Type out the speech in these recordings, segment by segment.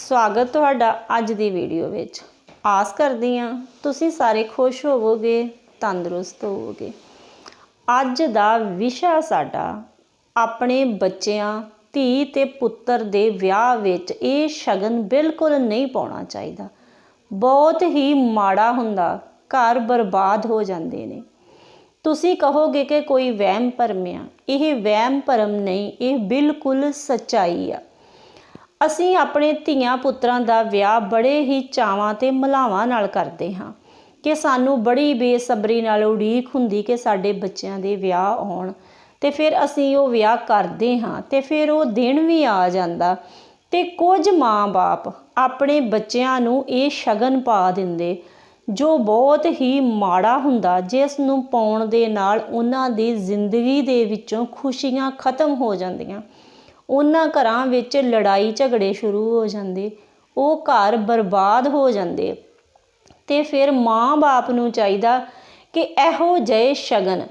ਸਵਾਗਤ ਤੁਹਾਡਾ ਅੱਜ ਦੀ ਵੀਡੀਓ ਵਿੱਚ। ਆਸ ਕਰਦੀ ਹਾਂ ਤੁਸੀਂ ਸਾਰੇ ਖੁਸ਼ ਹੋਵੋਗੇ, ਤੰਦਰੁਸਤ ਹੋਵੋਗੇ। ਅੱਜ ਦਾ ਵਿਸ਼ਾ ਸਾਡਾ ਆਪਣੇ ਬੱਚਿਆਂ, ਧੀ ਤੇ ਪੁੱਤਰ ਦੇ ਵਿਆਹ ਵਿੱਚ ਇਹ ਸ਼ਗਨ ਬਿਲਕੁਲ ਨਹੀਂ ਪਾਉਣਾ ਚਾਹੀਦਾ। ਬਹੁਤ ਹੀ ਮਾੜਾ ਹੁੰਦਾ, ਘਰ ਬਰਬਾਦ ਹੋ ਜਾਂਦੇ ਨੇ। ਤੁਸੀਂ ਕਹੋਗੇ ਕਿ ਕੋਈ ਵਹਿਮ ਭਰਮ ਆ। ਇਹ ਵਹਿਮ ਭਰਮ ਨਹੀਂ, ਇਹ ਬਿਲਕੁਲ ਸੱਚਾਈ ਆ। ਅਸੀਂ ਆਪਣੇ ਧੀਆਂ ਪੁੱਤਰਾਂ ਦਾ ਵਿਆਹ ਬੜੇ ਹੀ ਚਾਵਾਂ ਤੇ ਮਲਾਵਾਂ ਨਾਲ ਕਰਦੇ ਹਾਂ ਕਿ ਸਾਨੂੰ ਬੜੀ ਬੇਸਬਰੀ ਨਾਲ ਉਡੀਕ ਹੁੰਦੀ ਕਿ ਸਾਡੇ ਬੱਚਿਆਂ ਦੇ ਵਿਆਹ ਆਉਣ ਤੇ ਫਿਰ ਅਸੀਂ ਉਹ ਵਿਆਹ ਕਰਦੇ ਹਾਂ ਤੇ ਫਿਰ ਉਹ ਦਿਨ ਵੀ ਆ ਜਾਂਦਾ ਤੇ ਕੁਝ ਮਾਂ-ਬਾਪ ਆਪਣੇ ਬੱਚਿਆਂ ਨੂੰ ਇਹ ਸ਼ਗਨ ਪਾ ਦਿੰਦੇ, ਜੋ ਬਹੁਤ ਹੀ ਮਾੜਾ ਹੁੰਦਾ, ਜਿਸ ਨੂੰ ਪਾਉਣ ਦੇ ਨਾਲ ਉਹਨਾਂ ਦੀ ਜ਼ਿੰਦਗੀ ਦੇ ਵਿੱਚੋਂ ਖੁਸ਼ੀਆਂ ਖਤਮ ਹੋ ਜਾਂਦੀਆਂ। ਉਹਨਾਂ ਘਰਾਂ ਵਿੱਚ ਲੜਾਈ ਝਗੜੇ ਸ਼ੁਰੂ ਹੋ ਜਾਂਦੇ, ਉਹ ਘਰ ਬਰਬਾਦ ਹੋ ਜਾਂਦੇ। ਤੇ ਫਿਰ ਮਾਂ-ਬਾਪ ਨੂੰ ਚਾਹੀਦਾ ਕਿ ਇਹੋ ਜਿਹੇ ਸ਼ਗਨ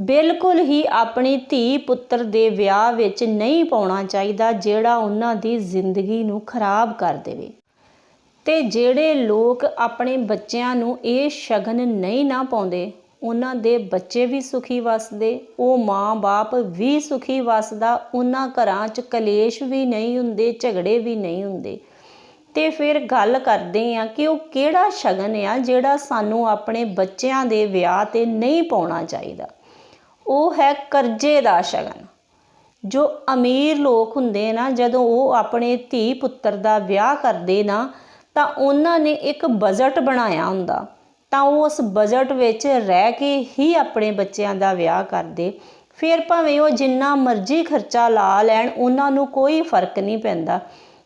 ਬਿਲਕੁਲ ਹੀ ਆਪਣੀ ਧੀ ਪੁੱਤਰ ਦੇ ਵਿਆਹ ਵਿੱਚ ਨਹੀਂ ਪਾਉਣਾ ਚਾਹੀਦਾ, ਜਿਹੜਾ ਉਹਨਾਂ ਦੀ ਜ਼ਿੰਦਗੀ ਨੂੰ ਖਰਾਬ ਕਰ ਦੇਵੇ। ਤੇ ਜਿਹੜੇ ਲੋਕ ਆਪਣੇ ਬੱਚਿਆਂ ਨੂੰ ਇਹ ਸ਼ਗਨ ਨਹੀਂ ਨਾ ਪਾਉਂਦੇ ਉਹਨਾਂ ਦੇ ਬੱਚੇ ਵੀ ਸੁਖੀ ਵਸਦੇ, ਉਹ ਮਾਂ-ਬਾਪ ਵੀ ਸੁਖੀ ਵਸਦਾ, ਉਹਨਾਂ ਘਰਾਂ 'ਚ ਕਲੇਸ਼ ਵੀ ਨਹੀਂ ਹੁੰਦੇ, ਝਗੜੇ ਵੀ ਨਹੀਂ ਹੁੰਦੇ। ਤੇ ਫਿਰ ਗੱਲ ਕਰਦੇ ਆ ਕਿ ਉਹ ਕਿਹੜਾ ਸ਼ਗਨ ਆ ਜਿਹੜਾ ਸਾਨੂੰ ਆਪਣੇ ਬੱਚਿਆਂ ਦੇ ਵਿਆਹ ਤੇ ਨਹੀਂ ਪਾਉਣਾ ਚਾਹੀਦਾ। ਉਹ ਹੈ ਕਰਜ਼ੇ ਦਾ ਸ਼ਗਨ। ਜੋ ਅਮੀਰ ਲੋਕ ਹੁੰਦੇ ਨਾ, ਜਦੋਂ ਉਹ ਆਪਣੇ ਧੀ ਪੁੱਤਰ ਦਾ ਵਿਆਹ ਕਰਦੇ ਨਾ, ਤਾਂ ਉਹਨਾਂ ਨੇ ਇੱਕ ਬਜਟ ਬਣਾਇਆ ਹੁੰਦਾ। ਤਾਂ ਉਹ ਉਸ ਬਜਟ ਵਿੱਚ ਰਹਿ ਕੇ ਹੀ ਆਪਣੇ ਬੱਚਿਆਂ ਦਾ ਵਿਆਹ ਕਰਦੇ। ਫਿਰ ਭਾਵੇਂ ਉਹ ਜਿੰਨਾ ਮਰਜ਼ੀ ਖਰਚਾ ਲਾ ਲੈਣ, ਉਹਨਾਂ ਨੂੰ ਕੋਈ ਫ਼ਰਕ ਨਹੀਂ ਪੈਂਦਾ।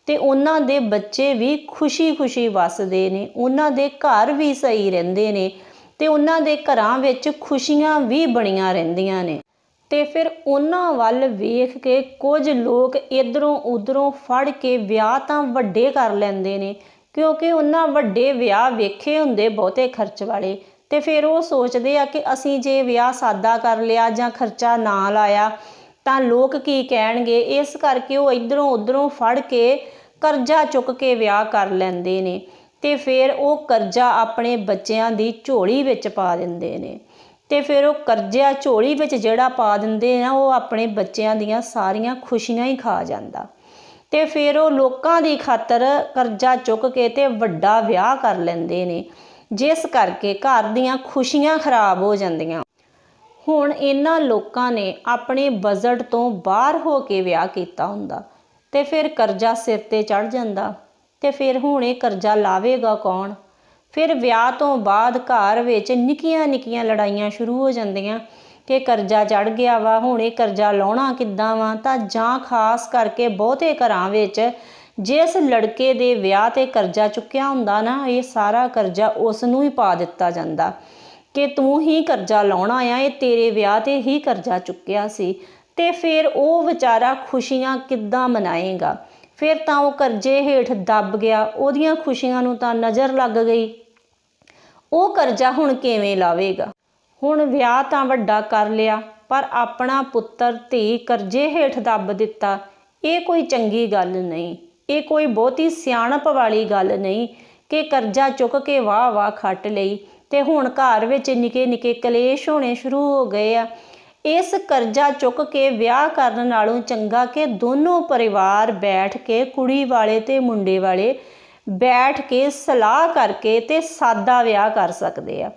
ਤੇ ਉਹਨਾਂ ਦੇ ਬੱਚੇ ਵੀ ਖੁਸ਼ੀ-ਖੁਸ਼ੀ ਵਸਦੇ ਨੇ, ਉਹਨਾਂ ਦੇ ਘਰ ਵੀ ਸਹੀ ਰਹਿੰਦੇ ਨੇ ਤੇ ਉਹਨਾਂ ਦੇ ਘਰਾਂ ਵਿੱਚ ਖੁਸ਼ੀਆਂ ਵੀ ਬਣੀਆਂ ਰਹਿੰਦੀਆਂ ਨੇ। ਤੇ ਫਿਰ ਉਹਨਾਂ ਵੱਲ ਵੇਖ ਕੇ ਕੁਝ ਲੋਕ ਇਧਰੋਂ ਉਧਰੋਂ ਫੜ ਕੇ ਵਿਆਹ ਤਾਂ ਵੱਡੇ ਕਰ ਲੈਂਦੇ ਨੇ ਕਿਉਂਕਿ ਉਹਨਾਂ ਵੱਡੇ ਵਿਆਹ ਵੇਖੇ ਹੁੰਦੇ ਬਹੁਤੇ ਖਰਚ ਵਾਲੇ ਤੇ ਫਿਰ ਉਹ ਸੋਚਦੇ ਆ ਕਿ ਅਸੀਂ ਜੇ ਵਿਆਹ ਸਾਦਾ ਕਰ ਲਿਆ ਜਾਂ ਖਰਚਾ ਨਾ ਲਾਇਆ, ਤਾਂ ਲੋਕ ਕੀ ਕਹਿਣਗੇ? ਇਸ ਕਰਕੇ ਉਹ ਇਧਰੋਂ ਉਧਰੋਂ ਫੜ ਕੇ ਕਰਜ਼ਾ ਚੁੱਕ ਕੇ ਵਿਆਹ ਕਰ ਲੈਂਦੇ ਨੇ ਤੇ ਫਿਰ ਉਹ ਕਰਜ਼ਾ ਆਪਣੇ ਬੱਚਿਆਂ ਦੀ ਝੋਲੀ ਵਿੱਚ ਪਾ ਦਿੰਦੇ ਨੇ। ਤੇ ਫਿਰ ਉਹ ਕਰਜ਼ਾ ਝੋਲੀ ਵਿੱਚ ਜਿਹੜਾ ਪਾ ਦਿੰਦੇ ਨਾ ਉਹ ਆਪਣੇ ਬੱਚਿਆਂ ਦੀਆਂ ਸਾਰੀਆਂ ਖੁਸ਼ੀਆਂ ਹੀ ਖਾ ਜਾਂਦਾ। ਤੇ ਫਿਰ ਉਹ ਲੋਕਾਂ ਦੀ ਖਾਤਰ ਕਰਜ਼ਾ ਚੁੱਕ ਕੇ ਤੇ ਵੱਡਾ ਵਿਆਹ ਕਰ ਲੈਂਦੇ ਨੇ, ਜਿਸ ਕਰਕੇ ਘਰ ਦੀਆਂ ਖੁਸ਼ੀਆਂ ਖਰਾਬ ਹੋ ਜਾਂਦੀਆਂ। ਹੁਣ ਇਹਨਾਂ ਲੋਕਾਂ ਨੇ ਆਪਣੇ ਬਜਟ ਤੋਂ ਬਾਹਰ ਹੋ ਕੇ ਵਿਆਹ ਕੀਤਾ ਹੁੰਦਾ ਤੇ ਫਿਰ ਕਰਜ਼ਾ ਸਿਰ ਤੇ ਚੜ ਜਾਂਦਾ ਤੇ ਫਿਰ ਹੁਣ ਇਹ ਕਰਜ਼ਾ ਲਾਵੇਗਾ ਕੌਣ? ਫਿਰ ਵਿਆਹ ਤੋਂ ਬਾਅਦ ਘਰ ਵਿੱਚ ਨਿੱਕੀਆਂ ਨਿੱਕੀਆਂ ਲੜਾਈਆਂ ਸ਼ੁਰੂ ਹੋ ਜਾਂਦੀਆਂ ਕਿ ਕਰਜ਼ਾ ਚੜ ਗਿਆ ਵਾ, ਹੁਣ ਇਹ ਕਰਜ਼ਾ ਲਾਉਣਾ ਕਿੱਦਾਂ ਵਾ? ਤਾਂ ਜਾਂ ਖਾਸ ਕਰਕੇ ਬਹੁਤੇ ਘਰਾਂ ਵਿੱਚ ਜਿਸ ਲੜਕੇ ਦੇ ਵਿਆਹ ਤੇ ਕਰਜ਼ਾ ਚੁੱਕਿਆ ਹੁੰਦਾ ਨਾ, ਇਹ ਸਾਰਾ ਕਰਜ਼ਾ ਉਸ ਨੂੰ ਹੀ ਪਾ ਦਿੱਤਾ ਜਾਂਦਾ। ਕਿ ਤੂੰ ਹੀ ਕਰਜ਼ਾ ਲਾਉਣਾ ਆ, ਇਹ ਤੇਰੇ ਵਿਆਹ ਤੇ ਹੀ ਕਰਜ਼ਾ ਚੁੱਕਿਆ ਸੀ। ਤੇ ਫਿਰ ਉਹ ਵਿਚਾਰਾ ਖੁਸ਼ੀਆਂ ਕਿੱਦਾਂ ਮਨਾਏਗਾ? ਫਿਰ ਤਾਂ ਉਹ ਕਰਜ਼ੇ ਹੇਠ ਦੱਬ ਗਿਆ, ਉਹਦੀਆਂ ਖੁਸ਼ੀਆਂ ਨੂੰ ਤਾਂ ਨਜ਼ਰ ਲੱਗ ਗਈ। ਉਹ ਕਰਜ਼ਾ ਹੁਣ ਕਿਵੇਂ ਲਾਵੇਗਾ? ਹੁਣ ਵਿਆਹ ਤਾਂ ਵੱਡਾ ਕਰ ਲਿਆ, ਪਰ ਆਪਣਾ ਪੁੱਤਰ, ਧੀ, ਕਰਜ਼ੇ ਹੇਠ ਦੱਬ ਦਿੱਤਾ। ਇਹ ਕੋਈ ਚੰਗੀ ਗੱਲ ਨਹੀਂ, ਇਹ ਕੋਈ ਬਹੁਤੀ ਸਿਆਣਪ ਵਾਲੀ ਗੱਲ ਨਹੀਂ ਕਿ ਕਰਜ਼ਾ ਚੁੱਕ ਕੇ ਵਾਹ ਵਾਹ ਖੱਟ ਲਈ ਤੇ ਹੁਣ ਘਰ ਵਿੱਚ ਨਿੱਕੇ ਨਿੱਕੇ ਕਲੇਸ਼ ਹੋਣੇ ਸ਼ੁਰੂ ਹੋ ਗਏ ਆ। ਇਸ ਕਰਜ਼ਾ ਚੁੱਕ ਕੇ ਵਿਆਹ ਕਰਨ ਨਾਲੋਂ ਚੰਗਾ ਕਿ ਦੋਨੋਂ ਪਰਿਵਾਰ ਬੈਠ ਕੇ ਕੁੜੀ ਵਾਲੇ ਤੇ ਮੁੰਡੇ ਵਾਲੇ ਬੈਠ ਕੇ ਸਲਾਹ ਕਰਕੇ ਤੇ ਸਾਦਾ ਵਿਆਹ ਕਰ ਸਕਦੇ ਆ।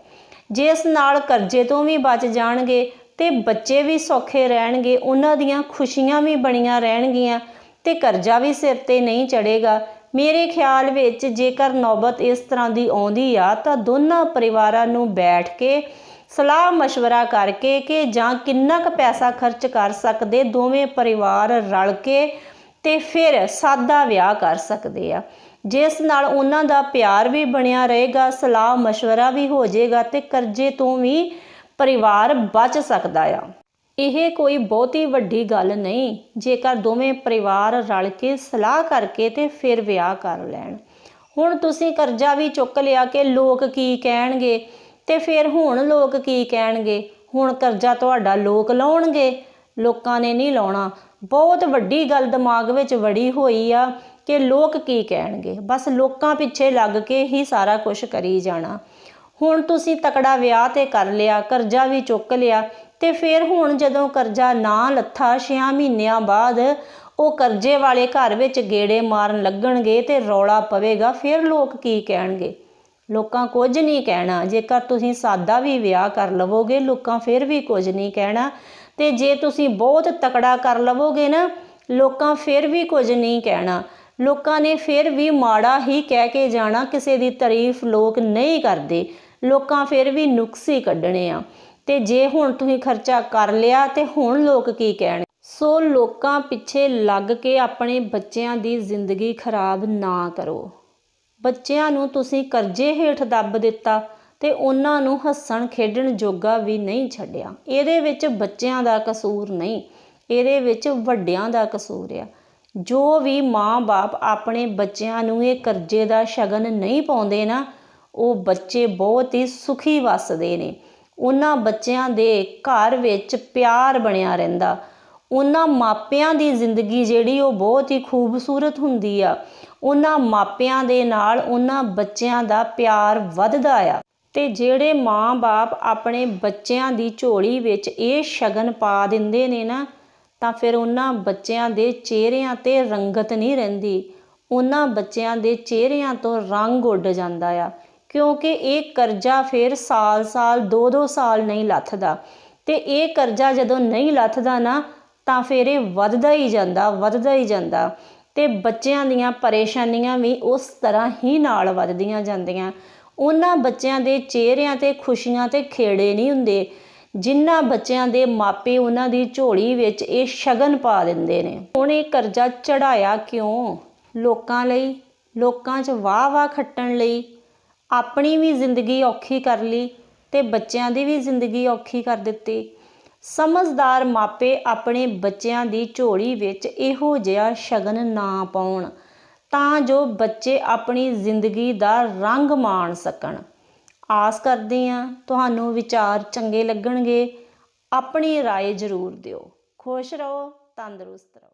ਜਿਸ ਨਾਲ ਕਰਜ਼ੇ ਤੋਂ ਵੀ ਬਚ ਜਾਣਗੇ ਤੇ ਬੱਚੇ ਵੀ ਸੌਖੇ ਰਹਿਣਗੇ ਉਹਨਾਂ ਦੀਆਂ ਖੁਸ਼ੀਆਂ ਵੀ ਬਣੀਆਂ ਰਹਿਣਗੀਆਂ ਤੇ ਕਰਜ਼ਾ ਵੀ ਸਿਰ ਤੇ ਨਹੀਂ ਚੜੇਗਾ ਮੇਰੇ ਖਿਆਲ ਵਿੱਚ ਜੇਕਰ ਨੌਬਤ ਇਸ ਤਰ੍ਹਾਂ ਦੀ ਆਉਂਦੀ ਆ ਤਾਂ ਦੋਨਾਂ ਪਰਿਵਾਰਾਂ ਨੂੰ ਬੈਠ ਕੇ ਸਲਾਹ مشورہ ਕਰਕੇ ਕਿ ਜਾਂ ਕਿੰਨਾ ਕੁ ਪੈਸਾ ਖਰਚ ਕਰ ਸਕਦੇ ਦੋਵੇਂ ਪਰਿਵਾਰ ਰਲ ਕੇ ਤੇ ਫਿਰ ਸਾਦਾ ਵਿਆਹ ਕਰ ਸਕਦੇ ਆ ਜਿਸ ਨਾਲ ਉਹਨਾਂ ਦਾ ਪਿਆਰ ਵੀ ਬਣਿਆ ਰਹੇਗਾ, ਸਲਾਹ مشਵਰਾ ਵੀ ਹੋ ਜਾਏਗਾ ਤੇ ਕਰਜ਼ੇ ਤੋਂ ਵੀ ਪਰਿਵਾਰ ਬਚ ਸਕਦਾ ਆ। ਇਹ ਕੋਈ ਬਹੁਤੀ ਵੱਡੀ ਗੱਲ ਨਹੀਂ, ਜੇਕਰ ਦੋਵੇਂ ਪਰਿਵਾਰ ਰਲ ਕੇ ਸਲਾਹ ਕਰਕੇ ਤੇ ਫਿਰ ਵਿਆਹ ਕਰ ਲੈਣ। ਹੁਣ ਤੁਸੀਂ ਕਰਜ਼ਾ ਵੀ ਚੁੱਕ ਲਿਆ ਕਿ ਲੋਕ ਕੀ ਕਹਿਣਗੇ? ਤੇ ਫਿਰ ਹੁਣ ਲੋਕ ਕੀ ਕਹਿਣਗੇ? ਹੁਣ ਕਰਜ਼ਾ ਤੁਹਾਡਾ ਲੋਕ ਲਾਉਣਗੇ? ਲੋਕਾਂ ਨੇ ਨਹੀਂ ਲਾਉਣਾ। ਬਹੁਤ ਵੱਡੀ ਗੱਲ ਦਿਮਾਗ ਵਿੱਚ ਵੜੀ ਹੋਈ ਆ ਕਿ ਲੋਕ ਕੀ ਕਹਿਣਗੇ? ਬਸ ਲੋਕਾਂ ਪਿੱਛੇ ਲੱਗ ਕੇ ਹੀ ਸਾਰਾ ਕੁਝ ਕਰੀ ਜਾਣਾ। ਹੁਣ ਤੁਸੀਂ ਤਕੜਾ ਵਿਆਹ ਤੇ ਕਰ ਲਿਆ, ਕਰਜ਼ਾ ਵੀ ਚੁੱਕ ਲਿਆ, ਤੇ ਫਿਰ ਹੁਣ ਜਦੋਂ ਕਰਜ਼ਾ ਨਾ ਲੱਥਾ 6 ਮਹੀਨਿਆਂ ਬਾਅਦ ਉਹ ਕਰਜ਼ੇ ਵਾਲੇ ਘਰ ਵਿੱਚ ਗੇੜੇ ਮਾਰਨ ਲੱਗਣਗੇ ਤੇ ਰੌਲਾ ਪਵੇਗਾ, ਫਿਰ ਲੋਕ ਕੀ ਕਹਿਣਗੇ? ਲੋਕਾਂ ਕੁਝ ਨਹੀਂ ਕਹਿਣਾ। ਜੇਕਰ ਤੁਸੀਂ ਸਾਦਾ ਵੀ ਵਿਆਹ ਕਰ ਲਵੋਗੇ, ਲੋਕਾਂ ਫਿਰ ਵੀ ਕੁਝ ਨਹੀਂ ਕਹਿਣਾ। ਤੇ ਜੇ ਤੁਸੀਂ ਬਹੁਤ ਤਕੜਾ ਕਰ ਲਵੋਗੇ ਨਾ, ਲੋਕਾਂ ਫਿਰ ਵੀ ਕੁਝ ਨਹੀਂ ਕਹਿਣਾ। ਲੋਕਾਂ ਨੇ ਫਿਰ ਵੀ ਮਾੜਾ ਹੀ ਕਹਿ ਕੇ ਜਾਣਾ, ਕਿਸੇ ਦੀ ਤਾਰੀਫ ਲੋਕ ਨਹੀਂ ਕਰਦੇ। ਲੋਕਾਂ ਫਿਰ ਵੀ ਨੁਕਸ ਹੀ ਕੱਢਣੇ ਆ। ਤੇ ਜੇ ਹੁਣ ਤੁਸੀਂ ਖਰਚਾ ਕਰ ਲਿਆ, ਤੇ ਹੁਣ ਲੋਕ ਕੀ ਕਹਿਣ? ਸੋ ਲੋਕਾਂ ਪਿੱਛੇ ਲੱਗ ਕੇ ਆਪਣੇ ਬੱਚਿਆਂ ਦੀ ਜ਼ਿੰਦਗੀ ਖਰਾਬ ਨਾ ਕਰੋ। ਬੱਚਿਆਂ ਨੂੰ ਤੁਸੀਂ ਕਰਜ਼ੇ ਹੇਠ ਦੱਬ ਦਿੱਤਾ, ਤੇ ਉਹਨਾਂ ਨੂੰ ਹੱਸਣ ਖੇਡਣ ਜੋਗਾ ਵੀ ਨਹੀਂ ਛੱਡਿਆ। ਇਹਦੇ ਵਿੱਚ ਬੱਚਿਆਂ ਦਾ ਕਸੂਰ ਨਹੀਂ, ਇਹਦੇ ਵਿੱਚ ਵੱਡਿਆਂ ਦਾ ਕਸੂਰ ਆ। ਜੋ ਵੀ ਮਾਂ-ਬਾਪ ਆਪਣੇ ਬੱਚਿਆਂ ਨੂੰ ਇਹ ਕਰਜ਼ੇ ਦਾ ਸ਼ਗਨ ਨਹੀਂ ਪਾਉਂਦੇ ਨਾ, ਉਹ ਬੱਚੇ ਬਹੁਤ ਹੀ ਸੁਖੀ ਵੱਸਦੇ ਨੇ। ਉਹਨਾਂ ਬੱਚਿਆਂ ਦੇ ਘਰ ਵਿੱਚ ਪਿਆਰ ਬਣਿਆ ਰਹਿੰਦਾ। ਉਹਨਾਂ ਮਾਪਿਆਂ ਦੀ ਜ਼ਿੰਦਗੀ ਜਿਹੜੀ, ਉਹ ਬਹੁਤ ਹੀ ਖੂਬਸੂਰਤ ਹੁੰਦੀ ਆ। ਉਹਨਾਂ ਮਾਪਿਆਂ ਦੇ ਨਾਲ ਉਹਨਾਂ ਬੱਚਿਆਂ ਦਾ ਪਿਆਰ ਵੱਧਦਾ ਆ। ਤੇ ਜਿਹੜੇ ਮਾਂ-ਬਾਪ ਆਪਣੇ ਬੱਚਿਆਂ ਦੀ ਝੋਲੀ ਵਿੱਚ ਇਹ ਸ਼ਗਨ ਪਾ ਦਿੰਦੇ ਨੇ ਨਾ ਤਾਂ ਫਿਰ ਉਹਨਾਂ ਬੱਚਿਆਂ ਦੇ ਚਿਹਰਿਆਂ ਤੇ ਰੰਗਤ ਨਹੀਂ ਰਹਿੰਦੀ। ਉਹਨਾਂ ਬੱਚਿਆਂ ਦੇ ਚਿਹਰਿਆਂ ਤੋਂ ਰੰਗ ਉੱਡ ਜਾਂਦਾ ਆ, ਕਿਉਂਕਿ ਇਹ ਕਰਜ਼ਾ ਫਿਰ ਸਾਲ-ਸਾਲ 2-2 ਸਾਲ ਨਹੀਂ ਲੱਥਦਾ। ਤੇ ਇਹ ਕਰਜ਼ਾ ਜਦੋਂ ਨਹੀਂ ਲੱਥਦਾ ਨਾ, ਤਾਂ ਫਿਰ ਇਹ ਵੱਧਦਾ ਹੀ ਜਾਂਦਾ, ਵੱਧਦਾ ਹੀ ਜਾਂਦਾ। ਤੇ ਬੱਚਿਆਂ ਦੀਆਂ ਪਰੇਸ਼ਾਨੀਆਂ ਵੀ ਉਸ ਤਰ੍ਹਾਂ ਹੀ ਨਾਲ ਵੱਧਦੀਆਂ ਜਾਂਦੀਆਂ। ਉਹਨਾਂ ਬੱਚਿਆਂ ਦੇ ਚਿਹਰਿਆਂ ਤੇ ਖੁਸ਼ੀਆਂ ਤੇ ਖੇੜੇ ਨਹੀਂ ਹੁੰਦੇ। ਜਿਨ੍ਹਾਂ ਬੱਚਿਆਂ ਦੇ ਮਾਪੇ ਉਹਨਾਂ ਦੀ ਝੋਲੀ ਵਿੱਚ ਇਹ ਸ਼ਗਨ ਪਾ ਦਿੰਦੇ ਨੇ। ਹੁਣ ਇਹ ਕਰਜ਼ਾ ਚੜਾਇਆ ਕਿਉਂ? ਲੋਕਾਂ ਲਈ, ਲੋਕਾਂ 'ਚ ਵਾਹ-ਵਾਹ ਖੱਟਣ ਲਈ, ਆਪਣੀ ਵੀ ਜ਼ਿੰਦਗੀ ਔਖੀ ਕਰ ਲਈ ਤੇ ਬੱਚਿਆਂ ਦੀ ਵੀ ਜ਼ਿੰਦਗੀ ਔਖੀ ਕਰ ਦਿੱਤੀ। ਸਮਝਦਾਰ ਮਾਪੇ ਆਪਣੇ ਬੱਚਿਆਂ ਦੀ ਝੋਲੀ ਵਿੱਚ ਇਹੋ ਜਿਹਾ ਸ਼ਗਨ ਨਾ ਪਾਉਣ, ਤਾਂ ਜੋ ਬੱਚੇ ਆਪਣੀ ਜ਼ਿੰਦਗੀ ਦਾ ਰੰਗ ਮਾਣ ਸਕਣ। ਆਸ ਕਰਦੀ ਹਾਂ ਤੁਹਾਨੂੰ ਵਿਚਾਰ ਚੰਗੇ ਲੱਗਣਗੇ ਆਪਣੀ رائے ਜ਼ਰੂਰ ਦਿਓ ਖੁਸ਼ ਰਹੋ ਤੰਦਰੁਸਤ ਰਹੋ